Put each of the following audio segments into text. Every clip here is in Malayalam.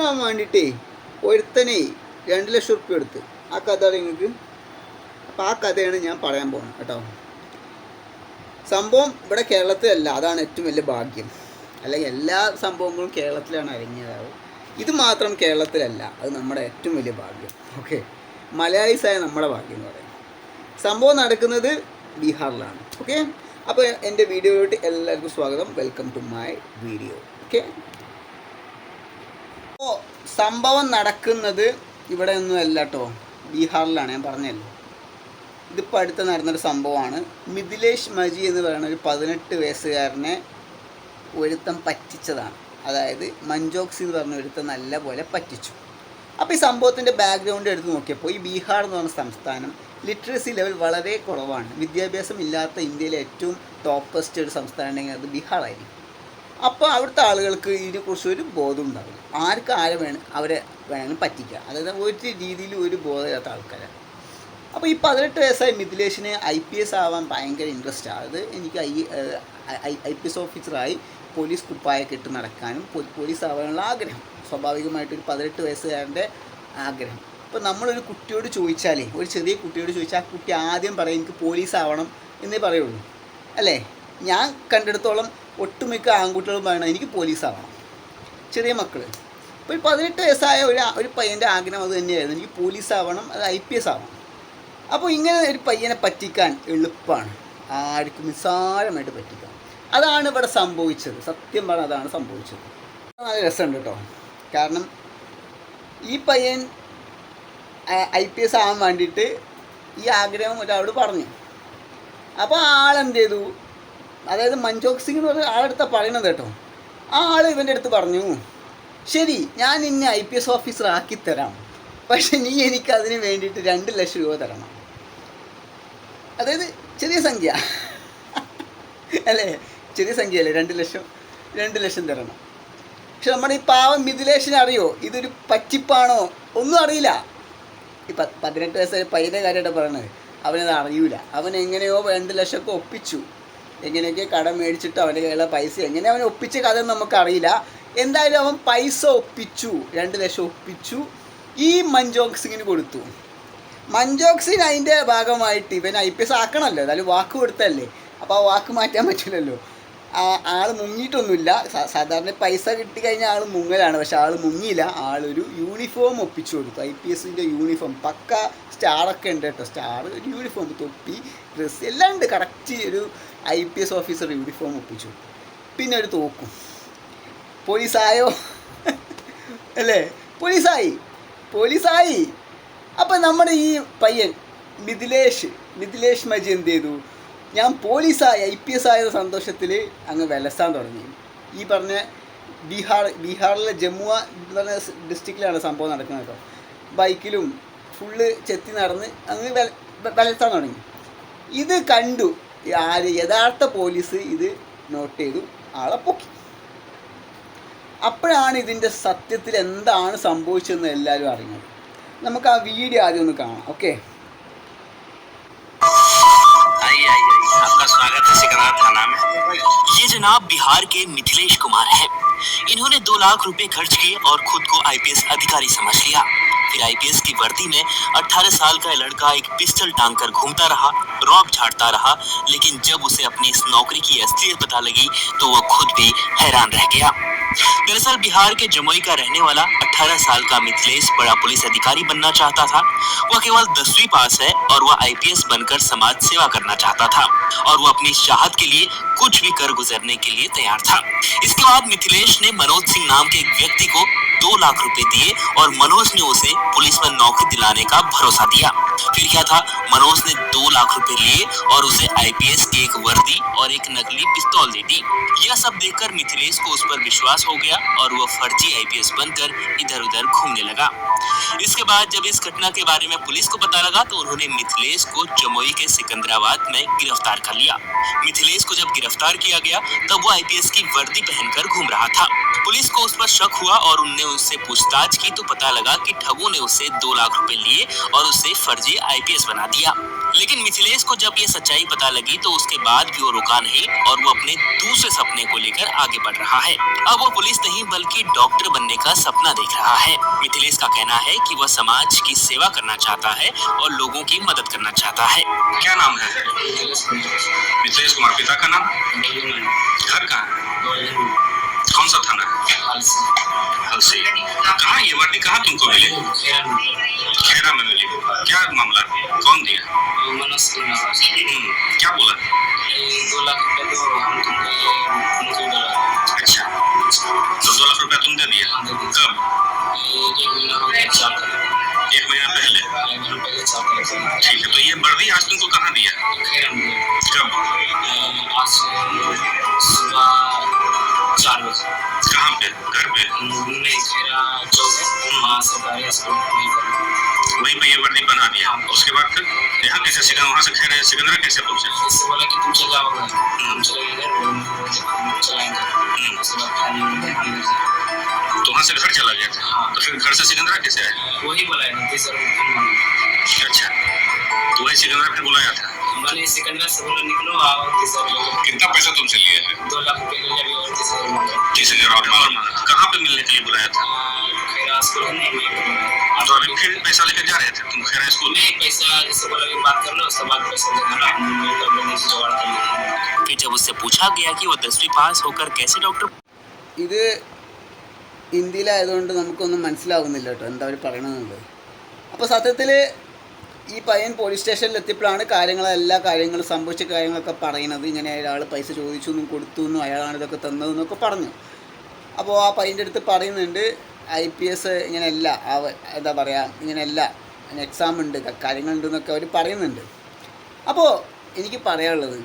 ആവാൻ വേണ്ടിയിട്ടേ ഒരുത്തനെ രണ്ട് ലക്ഷം റുപ്യ എടുത്ത് ആ കഥ നിങ്ങൾക്ക്? അപ്പോൾ ആ കഥയാണ് ഞാൻ പറയാൻ പോകുന്നത് കേട്ടോ. സംഭവം ഇവിടെ കേരളത്തിലല്ല അതാണ് ഏറ്റവും വലിയ ഭാഗ്യം. അല്ലെങ്കിൽ എല്ലാ സംഭവങ്ങളും കേരളത്തിലാണ് അരങ്ങിയതാവും ഇത് മാത്രം കേരളത്തിലല്ല അത് നമ്മുടെ ഏറ്റവും വലിയ ഭാഗ്യം. ഓക്കെ? മലയാളീസായ നമ്മുടെ ഭാഗ്യം എന്ന് പറയും സംഭവം നടക്കുന്നത് ബീഹാറിലാണ്. ഓക്കെ? അപ്പോൾ എന്റെ വീഡിയോയിലോട്ട് എല്ലാവർക്കും സ്വാഗതം. Welcome to my video okay? സംഭവം നടക്കുന്നത് ഇവിടെ ഒന്നും അല്ല കേട്ടോ ബീഹാറിലാണ് ഞാൻ പറഞ്ഞല്ലോ. ഇതിപ്പോൾ അടുത്ത് നടന്നൊരു സംഭവമാണ്. മിഥിലേഷ് മജി എന്ന് പറയുന്ന ഒരു പതിനെട്ട് വയസ്സുകാരനെ ഒരുത്തം പറ്റിച്ചതാണ്. അതായത് മഞ്ജോക്സി എന്ന് പറഞ്ഞ ഒരുത്തം നല്ല പോലെ പറ്റിച്ചു. അപ്പോൾ ഈ സംഭവത്തിന്റെ ബാക്ക്ഗ്രൗണ്ട് എടുത്ത് നോക്കിയപ്പോൾ ഈ ബീഹാർ എന്ന് പറഞ്ഞ സംസ്ഥാനം ലിറ്ററസി ലെവൽ വളരെ കുറവാണ്. വിദ്യാഭ്യാസം ഇല്ലാത്ത ഇന്ത്യയിലെ ഏറ്റവും ടോപ്പസ്റ്റ് ഒരു സംസ്ഥാനം ഉണ്ടെങ്കിൽ അത് ബീഹാറായിരിക്കും. അപ്പോൾ അവിടുത്തെ ആളുകൾക്ക് ഇതിനെക്കുറിച്ച് ഒരു ബോധം ഉണ്ടാവില്ല. ആർക്ക് ആരെ വേണം അവരെ വേണമെങ്കിലും പറ്റിക്കുക. അതായത് ഒരു രീതിയിൽ ഒരു ബോധമില്ലാത്ത ആൾക്കാരാണ്. അപ്പോൾ ഈ പതിനെട്ട് വയസ്സായ മിഥിലേഷിന് ഐ പി എസ് ആവാൻ ഭയങ്കര ഇൻട്രസ്റ്റ് ആണ്. എനിക്ക് ഐ ഐ പി എസ് ഓഫീസറായി പോലീസ് കുപ്പായൊക്കെ ഇട്ട് നടക്കാനും പോലീസ് ആവാനുള്ള ആഗ്രഹം. സ്വാഭാവികമായിട്ട് ഒരു പതിനെട്ട് വയസ്സുകാരന്റെ ആഗ്രഹം. ഇപ്പോൾ നമ്മളൊരു കുട്ടിയോട് ചോദിച്ചാലേ ഒരു ചെറിയ കുട്ടിയോട് ചോദിച്ചാൽ ആ കുട്ടി ആദ്യം പറയും എനിക്ക് പോലീസ് ആവണം എന്നേ പറയുള്ളൂ. അല്ലേ? ഞാൻ കണ്ടെടുത്തോളം ഒട്ടുമിക്ക ആൺകുട്ടികളും പറയണം എനിക്ക് പോലീസാവണം. ചെറിയ മക്കൾ ഇപ്പോൾ പതിനെട്ട് വയസ്സായ ഒരു ഒരു പയ്യന്റെ ആഗ്രഹം അത് തന്നെയായിരുന്നു. എനിക്ക് പോലീസ് ആവണം അത് ഐ പി എസ് ആവണം. അപ്പോൾ ഇങ്ങനെ ഒരു പയ്യനെ പറ്റിക്കാൻ എളുപ്പമാണ് ആർക്കും നിസ്സാരമായിട്ട് പറ്റിക്കാം അതാണ് ഇവിടെ സംഭവിച്ചത്. സത്യം പറഞ്ഞാൽ അതാണ് സംഭവിച്ചത്. നല്ല രസമുണ്ട് കേട്ടോ. കാരണം ഈ പയ്യൻ ഐ പി എസ് ആവാൻ വേണ്ടിയിട്ട് ഈ ആഗ്രഹം ഒരാളോട് പറഞ്ഞു. അപ്പോൾ ആളെന്ത് ചെയ്തു? അതായത് മഞ്ജോക് സിംഗ് എന്ന് പറഞ്ഞ ആളെടുത്താ പറയണത് കേട്ടോ. ആ ആൾ ഇവന്റെ അടുത്ത് പറഞ്ഞു ശരി ഞാൻ നിന്നെ ഐ പി എസ് ഓഫീസർ ആക്കി തരാം. പക്ഷെ നീ എനിക്ക് അതിന് വേണ്ടിയിട്ട് രണ്ട് ലക്ഷം രൂപ തരണം. അതായത് ചെറിയ സംഖ്യ. അല്ലേ? ചെറിയ സംഖ്യ അല്ലേ രണ്ട് ലക്ഷം രണ്ട് ലക്ഷം തരണം. പക്ഷെ നമ്മുടെ ഈ പാവം മിഥിലേഷിന് അറിയോ? ഇതൊരു പറ്റിപ്പാണോ? ഒന്നും അറിയില്ല. ഈ പതിനെട്ട് വയസ്സായ പയ്യന്റെ കാര്യമായിട്ട് പറയണത്. അവനത് അറിയൂല. അവൻ എങ്ങനെയോ രണ്ട് ലക്ഷമൊക്കെ ഒപ്പിച്ചു. എങ്ങനെയൊക്കെ കടം മേടിച്ചിട്ട് അവന്റെ കയ്യിലുള്ള പൈസ എങ്ങനെ അവൻ ഒപ്പിച്ച കഥ നമുക്കറിയില്ല. എന്തായാലും അവൻ പൈസ ഒപ്പിച്ചു രണ്ട് ലക്ഷം ഒപ്പിച്ചു. ഈ മഞ്ജോക് കൊടുത്തു. മഞ്ജോക് സിംഗ് അതിന്റെ ഭാഗമായിട്ട് ഇവൻ ഐ പി എസ് ആക്കണമല്ലോ എന്നാലും വാക്ക് കൊടുത്തല്ലേ അപ്പോൾ ആ വാക്ക് മാറ്റാൻ പറ്റില്ലല്ലോ. ആൾ മുങ്ങിയിട്ടൊന്നുമില്ല. സാധാരണ പൈസ കിട്ടി കഴിഞ്ഞാൽ ആൾ മുങ്ങലാണ് പക്ഷെ ആൾ മുങ്ങിയില്ല. ആളൊരു യൂണിഫോം ഒപ്പിച്ചു കൊടുത്തു. ഐ പി എസിന്റെ യൂണിഫോം പക്ക സ്റ്റാറൊക്കെ ഉണ്ട് കേട്ടോ. സ്റ്റാർ ഒരു യൂണിഫോം തൊപ്പി ഡ്രസ്സ് എല്ലാം ഉണ്ട്. കറക്റ്റ് ഒരു I P S officer uniform ഒപ്പിച്ചു. പിന്നെ ഒരു തോക്കും. പോലീസായോ? അല്ലേ? പോലീസായി. പോലീസായി. അപ്പം നമ്മുടെ ഈ പയ്യൻ മിഥിലേഷ് മിഥിലേഷ് മജി എന്ത് ചെയ്തു? ഞാൻ പോലീസായി ഐ പി എസ് ആയ സന്തോഷത്തിൽ അങ്ങ് വിലസാൻ തുടങ്ങി. ഈ പറഞ്ഞ ബീഹാർ ബീഹാറിലെ ജമ്മു പറഞ്ഞ ഡിസ്ട്രിക്റ്റിലാണ് സംഭവം നടക്കുന്നത് കേട്ടോ. ബൈക്കിലും ഫുള്ള് ചെത്തി നടന്ന് അങ്ങ് വില- വിലസാൻ തുടങ്ങി. ഇത് കണ്ടു. ആര് യഥാർത്ഥ പോലീസ് ഇത് നോട്ട് ചെയ്തു ആളെ പൊക്കി അപ്പോഴാണ് ഇതിൻ്റെ സത്യത്തിൽ എന്താണ് സംഭവിച്ചതെന്ന് എല്ലാവരും അറിഞ്ഞത് നമുക്ക് ആ വീഡിയോ ആദ്യം ഒന്ന് കാണാം ഓക്കെ आइए आइए आपका स्वागत है सिकरार थाना में ये जनाब बिहार के मिथिलेश कुमार हैं इन्होंने दो लाख रुपए खर्च किए और खुद को आईपीएस अधिकारी समझ लिया फिर आईपीएस की वर्दी में 18 साल का लड़का एक पिस्टल टांग कर घूमता रहा रॉब झाड़ता रहा, लेकिन जब उसे अपनी इस नौकरी की असलियत पता लगी तो वो खुद भी हैरान रह गया। दरअसल बिहार के जमुई का रहने वाला 18 साल का मिथिलेश बड़ा पुलिस अधिकारी बनना चाहता था। वह केवल दसवीं पास है और वह आईपीएस बनकर समाज सेवा करना चाहता था और वह अपनी चाहत के लिए कुछ भी कर गुजरने के लिए तैयार था। इसके बाद मिथिलेश ने मनोज सिंह नाम के एक व्यक्ति को दो लाख रुपए दिए और मनोज ने उसे पुलिस में नौकरी दिलाने का भरोसा दिया। फिर क्या था? मनोज ने दो लाख रुपए लिए और उसे आईपीएस की एक वर्दी और एक नकली पिस्तौल दे दी। यह सब देखकर मिथिलेश को उस पर विश्वास हो गया और वह फर्जी आईपीएस बनकर इधर उधर घूमने लगा। इसके बाद जब इस घटना के बारे में पुलिस को पता लगा तो उन्होंने मिथिलेश को जमुई के सिकंदराबाद में गिरफ़्तार कर लिया। मिथिलेश को जब गिरफ़्तार किया गया, तब वो आईपीएस की वर्दी पहनकर घूम रहा था। पुलिस को उस पर शक हुआ और उनने उससे पूछताछ की तो पता लगा कि ठगों ने उससे दो लाख रुपए लिए और उसे फर्जी आईपीएस बना दिया। लेकिन मिथिलेश को जब ये सच्चाई पता लगी तो उसके बाद भी वो रुका नहीं और वो अपने दूसरे सपने को लेकर आगे बढ़ रहा है। अब वो पुलिस नहीं बल्कि डॉक्टर बनने का सपना देख रहा है। मिथिलेश का कहना है कि वह समाज की सेवा करना चाहता है और लोगों की मदद करना चाहता है। क्या नाम है? मिथिलेश कुमार पिता का नाम? घर है? कौन सा थाना? हलसी कहाँ ये वर्दी कहाँ तुमको मिली? खेरा में मिली। क्या मामला? कौन दिया? हम्म, क्या बोला? दो लाख तुमको अच्छा। तो दो लाख रुपया तुम दे दिया। कब? एक महीना एक महीना पहले। ठीक है तो ये वर्दी आज तुमको कहाँ दिया? कब? आज सुबह चार बजे कहाँ पे? घर पे? नहीं चौक वहाँ से गाड़ी स्कूल वहीं पे ये वर्दी बना दिया। उसके बाद फिर यहाँ कैसे सिकंदर वहाँ से खेरे सिकंदरा कैसे पहुँचे? इससे बोला कि तुम चल जाओगे हम चले गए चलाएँगे। उसके बाद तो वहाँ से घर चला गया? था हाँ। तो फिर घर से सिकंदरा कैसे आए? वही बोला है सर अच्छा। तो वही सिकंदरा फिर बुलाया था? मैंने सिकंदर से बोला निकलो आओ कितना पैसा तुमसे लिए हैं? दो लाख मिलने के लिए बुलाया था खैरा स्कूल है नहीं मैं तो अभी फिर पैसा लेकर जा रहे थे तुम खेरा स्कूल नहीं पैसा जैसे बोला कि बात कर लो उसके बाद पैसा देना ना हम मैं कर लेंगे जुगाड़ कर लेंगे फिर जब उससे पूछा गया कि वो दसवीं पास होकर कैसे डॉक्टर ഇത് ഇന്ത്യയിലായതുകൊണ്ട് നമുക്കൊന്നും മനസ്സിലാവുന്നില്ല കേട്ടോ എന്താ അവർ പറയണമെന്നുള്ളത് അപ്പോൾ സത്യത്തിൽ ഈ പയ്യൻ പോലീസ് സ്റ്റേഷനിൽ എത്തിയപ്പോഴാണ് കാര്യങ്ങൾ എല്ലാ കാര്യങ്ങളും സംഭവിച്ച കാര്യങ്ങളൊക്കെ പറയണത് ഇങ്ങനെ അയാൾ പൈസ ചോദിച്ചു എന്നും കൊടുത്തു എന്നും അയാളാണ് ഇതൊക്കെ തന്നതെന്നൊക്കെ പറഞ്ഞു അപ്പോൾ ആ പയ്യന്റെ അടുത്ത് പറയുന്നുണ്ട് ഐ പി എസ് ഇങ്ങനെയല്ല എന്താ പറയുക ഇങ്ങനെയല്ല എക്സാം ഉണ്ട് കാര്യങ്ങളുണ്ട് എന്നൊക്കെ അവർ പറയുന്നുണ്ട്. അപ്പോൾ എനിക്ക് പറയാനുള്ളത്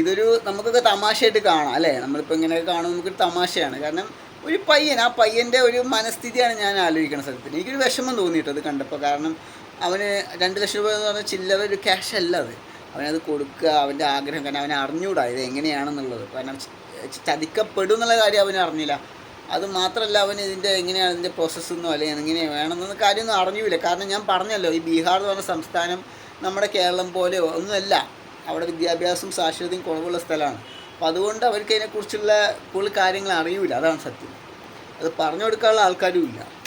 ഇതൊരു നമുക്കൊക്കെ തമാശയായിട്ട് കാണാം അല്ലേ? നമ്മളിപ്പോൾ ഇങ്ങനെയൊക്കെ കാണുമ്പോൾ നമുക്കൊരു തമാശയാണ്. കാരണം ഒരു പയ്യൻ ആ പയ്യന്റെ ഒരു മനസ്ഥിതിയാണ് ഞാൻ ആലോചിക്കുന്ന സ്ഥലത്തിന്. എനിക്കൊരു വിഷമം തോന്നിയിട്ടത് കണ്ടപ്പോൾ കാരണം അവന് രണ്ട് ലക്ഷം രൂപ എന്ന് പറഞ്ഞാൽ ചില്ലറ ഒരു ക്യാഷ് അല്ല അത്. അവനത് കൊടുക്കുക അവന്റെ ആഗ്രഹം കാരണം അവനെ അറിഞ്ഞുകൂടാ ഇത് എങ്ങനെയാണെന്നുള്ളത്. കാരണം ചതിക്കപ്പെടും എന്നുള്ള കാര്യം അവന് അറിഞ്ഞില്ല. അത് മാത്രമല്ല അവൻ ഇതിന്റെ എങ്ങനെയാണ് ഇതിന്റെ പ്രോസസ്സെന്നോ അല്ലെങ്കിൽ എങ്ങനെ വേണമെന്നൊന്നും കാര്യമൊന്നും അറിഞ്ഞില്ല. കാരണം ഞാൻ പറഞ്ഞല്ലോ ഈ ബീഹാർ എന്ന് പറഞ്ഞ സംസ്ഥാനം നമ്മുടെ കേരളം പോലെയോ ഒന്നുമല്ല. അവിടെ വിദ്യാഭ്യാസം സാക്ഷരതയും കുറവുള്ള സ്ഥലമാണ്. അപ്പോൾ അതുകൊണ്ട് അവർക്ക് അതിനെക്കുറിച്ചുള്ള കൂടുതൽ കാര്യങ്ങൾ അറിയില്ല അതാണ് സത്യം. അത് പറഞ്ഞു കൊടുക്കാനുള്ള ആൾക്കാരും ഇല്ല.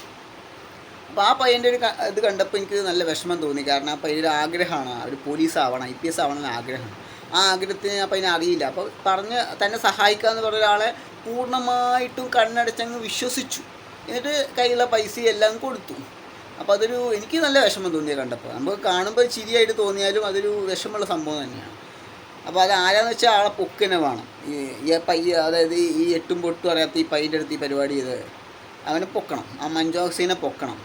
അപ്പോൾ ആ പയ്യന്റെ ഒരു ഇത് കണ്ടപ്പോൾ എനിക്ക് നല്ല വിഷമം തോന്നി. കാരണം ആ പയ്യന്റെ ഒരു ആഗ്രഹമാണ്. ഒരു പോലീസ് ആവണം ഐ പി എസ് ആവണം ആഗ്രഹമാണ്. ആ ആഗ്രഹത്തിന് അപ്പം അതിനെ അറിയില്ല. അപ്പോൾ പറഞ്ഞ് തന്നെ സഹായിക്കുക എന്ന് പറഞ്ഞ ഒരാളെ പൂർണമായിട്ടും കണ്ണടച്ചങ്ങ് വിശ്വസിച്ചു. എന്നിട്ട് കയ്യിലുള്ള പൈസ എല്ലാം കൊടുത്തു. അപ്പോൾ അതൊരു എനിക്ക് നല്ല വിഷമം തോന്നിയത് കണ്ടപ്പോൾ നമുക്ക് കാണുമ്പോൾ ചിരിയായിട്ട് തോന്നിയാലും അതൊരു വിഷമമുള്ള സംഭവം തന്നെയാണ്. അപ്പോൾ അത് ആരാന്ന് വെച്ചാൽ ആളെ പൊക്കിനെ വേണം. ഈ പയ്യ അതായത് ഈ എട്ടും പൊട്ടും അറിയാത്ത ഈ പയ്യന്റെ അടുത്ത് ഈ പരിപാടി ചെയ്ത് അവനെ പൊക്കണം. ആ മഞ്ജോക്സീനെ പൊക്കണം.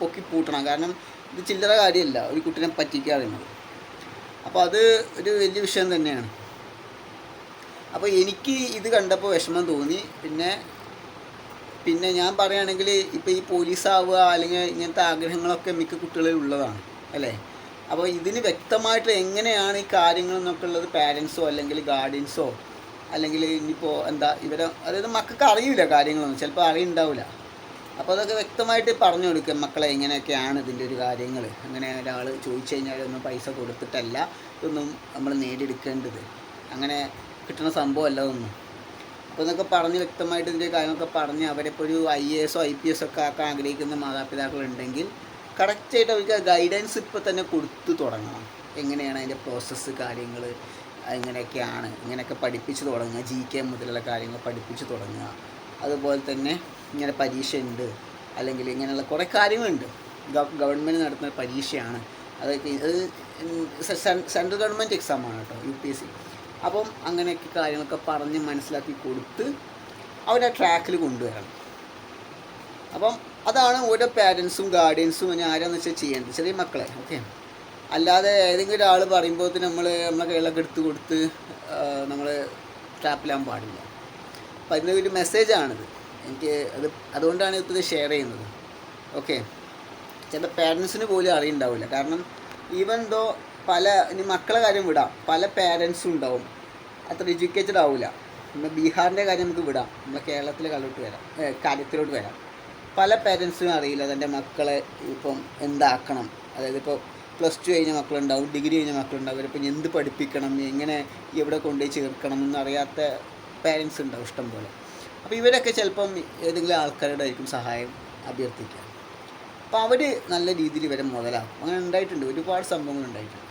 പൊക്കി പൂട്ടണം കാരണം ഇത് ചില്ലറ കാര്യമല്ല ഒരു കുട്ടീനെ പറ്റിക്കുക അറിയുന്നത് അപ്പോൾ അത് ഒരു വലിയ വിഷയം തന്നെയാണ്. അപ്പോൾ എനിക്ക് ഇത് കണ്ടപ്പോൾ വിഷമം തോന്നി. പിന്നെ പിന്നെ ഞാൻ പറയുകയാണെങ്കിൽ ഇപ്പോൾ ഈ പോലീസ് ആവുക അല്ലെങ്കിൽ ഇങ്ങനത്തെ ആഗ്രഹങ്ങളൊക്കെ മിക്ക കുട്ടികളിൽ ഉള്ളതാണ് അല്ലേ? അപ്പോൾ ഇതിന് വ്യക്തമായിട്ട് എങ്ങനെയാണ് ഈ കാര്യങ്ങൾ എന്നൊക്കെ ഉള്ളത് പാരൻസോ അല്ലെങ്കിൽ ഗാർഡിയൻസോ അല്ലെങ്കിൽ ഇനിയിപ്പോൾ എന്താ ഇവരെ അതായത് മക്കൾക്ക് അറിയില്ല കാര്യങ്ങളൊന്നും. ചിലപ്പോൾ അറിയുണ്ടാവില്ല. അപ്പോൾ അതൊക്കെ വ്യക്തമായിട്ട് പറഞ്ഞു കൊടുക്കുക മക്കളെ ഇങ്ങനെയൊക്കെയാണ് ഇതിന്റെ ഒരു കാര്യങ്ങൾ അങ്ങനെ ഒരാൾ ചോദിച്ചു കഴിഞ്ഞാൽ ഒന്നും പൈസ കൊടുത്തിട്ടല്ല ഇതൊന്നും നമ്മൾ നേടിയെടുക്കേണ്ടത്. അങ്ങനെ കിട്ടുന്ന സംഭവമല്ല ഒന്നും അപ്പോൾ ഇതൊക്കെ പറഞ്ഞ് വ്യക്തമായിട്ട് ഇതിന്റെ കാര്യങ്ങളൊക്കെ പറഞ്ഞ് അവരിപ്പോൾ ഒരു ഐ എ എസോ ഐ പി എസ് ഒക്കെ ആക്കാൻ ആഗ്രഹിക്കുന്ന മാതാപിതാക്കളുണ്ടെങ്കിൽ കറക്റ്റായിട്ട് അവർക്ക് ഗൈഡൻസ് ഇപ്പോൾ തന്നെ കൊടുത്തു തുടങ്ങണം. എങ്ങനെയാണ് അതിന്റെ പ്രോസസ്സ് കാര്യങ്ങൾ ഇങ്ങനെയൊക്കെയാണ്. ഇങ്ങനെയൊക്കെ പഠിപ്പിച്ച് തുടങ്ങുക. ജി കെ മുതലുള്ള കാര്യങ്ങൾ പഠിപ്പിച്ച് തുടങ്ങുക. അതുപോലെ തന്നെ ഇങ്ങനെ പരീക്ഷ ഉണ്ട് അല്ലെങ്കിൽ ഇങ്ങനെയുള്ള കുറേ കാര്യങ്ങളുണ്ട്. ഗവ- ഗവൺമെന്റ് നടത്തുന്ന പരീക്ഷയാണ്. അതൊക്കെ ഇത് സെൻട്രൽ ഗവൺമെന്റ് എക്സാമാണ് കേട്ടോ യു പി എസ് സി. അപ്പം അങ്ങനെയൊക്കെ കാര്യങ്ങളൊക്കെ പറഞ്ഞ് മനസ്സിലാക്കി കൊടുത്ത് അവരെ ട്രാക്കിൽ കൊണ്ടുവരണം. അപ്പം അതാണ് ഓരോ പാരൻസും ഗാർഡിയൻസും ഇനി ആരാന്ന് വെച്ചാൽ ചെയ്യേണ്ടത്? ചെറിയ മക്കളെ ഓക്കെ അല്ലാതെ ഏതെങ്കിലും ഒരാൾ പറയുമ്പോൾ നമ്മൾ നമ്മളെ കയ്യിലൊക്കെ എടുത്ത് കൊടുത്ത് നമ്മൾ ട്രാപ്പിലാൻ പാടില്ല. അപ്പം അതിന്റെ ഒരു മെസ്സേജാണിത് എനിക്ക് അത് അതുകൊണ്ടാണ് ഇത് ഷെയർ ചെയ്യുന്നത്. ഓക്കെ ചില പേരൻസിന് പോലും അറിയുണ്ടാവില്ല. കാരണം ഈവൻ ദോ പല ഇനി മക്കളെ കാര്യം വിടാം. പല പേരൻസും ഉണ്ടാവും. അത്ര എഡ്യൂക്കേറ്റഡ് ആവില്ല നമ്മൾ ബീഹാറിന്റെ കാര്യം നമുക്ക് വിടാം. നമ്മളെ കേരളത്തിലെ കാലോട്ട് വരാം. കാര്യത്തിലോട്ട് വരാം. പല പേരൻസിനും അറിയില്ല. തന്റെ മക്കളെ ഇപ്പം എന്താക്കണം? അതായത് ഇപ്പോൾ പ്ലസ് ടു കഴിഞ്ഞ മക്കളുണ്ടാവും. ഡിഗ്രി കഴിഞ്ഞ മക്കളുണ്ടാവും. അവരിപ്പം എന്ത് പഠിപ്പിക്കണം? എങ്ങനെ എവിടെ കൊണ്ടുപോയി ചേർക്കണം? എന്നറിയാത്ത പേരൻസ് ഉണ്ടാവും ഇഷ്ടം പോലെ അപ്പോൾ ഇവരൊക്കെ ചിലപ്പം ഏതെങ്കിലും ആൾക്കാരുടെ ആയിരിക്കും സഹായം അഭ്യർത്ഥിക്കുക. അപ്പോൾ അവർ നല്ല രീതിയിൽ ഇവരെ മുതലാക്കും. അങ്ങനെ ഉണ്ടായിട്ടുണ്ട്. ഒരുപാട് സംഭവങ്ങൾ ഉണ്ടായിട്ടുണ്ട്.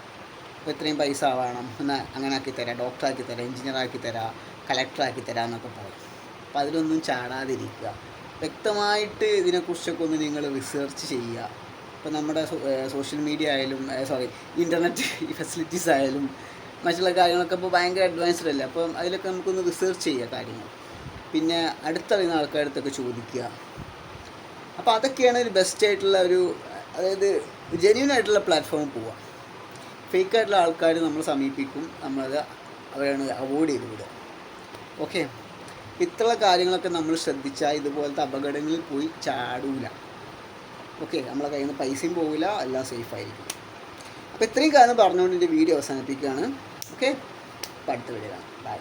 അപ്പോൾ ഇത്രയും പൈസ ആവണം എന്നാൽ അങ്ങനെ ആക്കി തരാം. ഡോക്ടറാക്കി തരാം. എഞ്ചിനീയറാക്കി തരാം. കളക്ടറാക്കി തരാം എന്നൊക്കെ പറയും. അപ്പോൾ അതിലൊന്നും ചാടാതിരിക്കുക. വ്യക്തമായിട്ട് ഇതിനെക്കുറിച്ചൊക്കെ ഒന്ന് നിങ്ങൾ റിസർച്ച് ചെയ്യുക. ഇപ്പോൾ നമ്മുടെ സോഷ്യൽ മീഡിയ ആയാലും സോറി ഇന്റർനെറ്റ് ഫെസിലിറ്റീസ് ആയാലും മറ്റുള്ള കാര്യങ്ങളൊക്കെ ഇപ്പോൾ ഭയങ്കര അഡ്വാൻസ്ഡ് അല്ലേ? അപ്പം അതിലൊക്കെ നമുക്കൊന്ന് റിസർച്ച് ചെയ്യുക കാര്യങ്ങൾ. പിന്നെ അടുത്തറിയുന്ന ആൾക്കാരടുത്തൊക്കെ ചോദിക്കുക. അപ്പോൾ അതൊക്കെയാണ് ഒരു ബെസ്റ്റ് ആയിട്ടുള്ള ഒരു അതായത് ജെന്യൂൻ ആയിട്ടുള്ള പ്ലാറ്റ്ഫോമിൽ പോവുക. ഫേക്ക് ആയിട്ടുള്ള ആൾക്കാർ നമ്മൾ സമീപിക്കും നമ്മളത് അവരാണ് അവോയ്ഡ് ചെയ്ത് വിടുക. ഓക്കെ ഇത്രയുള്ള കാര്യങ്ങളൊക്കെ നമ്മൾ ശ്രദ്ധിച്ചാൽ ഇതുപോലത്തെ അപകടങ്ങളിൽ പോയി ചാടൂല. ഓക്കെ നമ്മളെ കയ്യിൽ നിന്ന് പൈസയും പോവില്ല എല്ലാം സേഫ് ആയിരിക്കും. അപ്പോൾ ഇത്രയും കാര്യം പറഞ്ഞുകൊണ്ട് എന്റെ വീഡിയോ അവസാനിപ്പിക്കുകയാണ്. ഓക്കെ? അപ്പോൾ അടുത്ത വീഡിയോ കാണാം ബൈ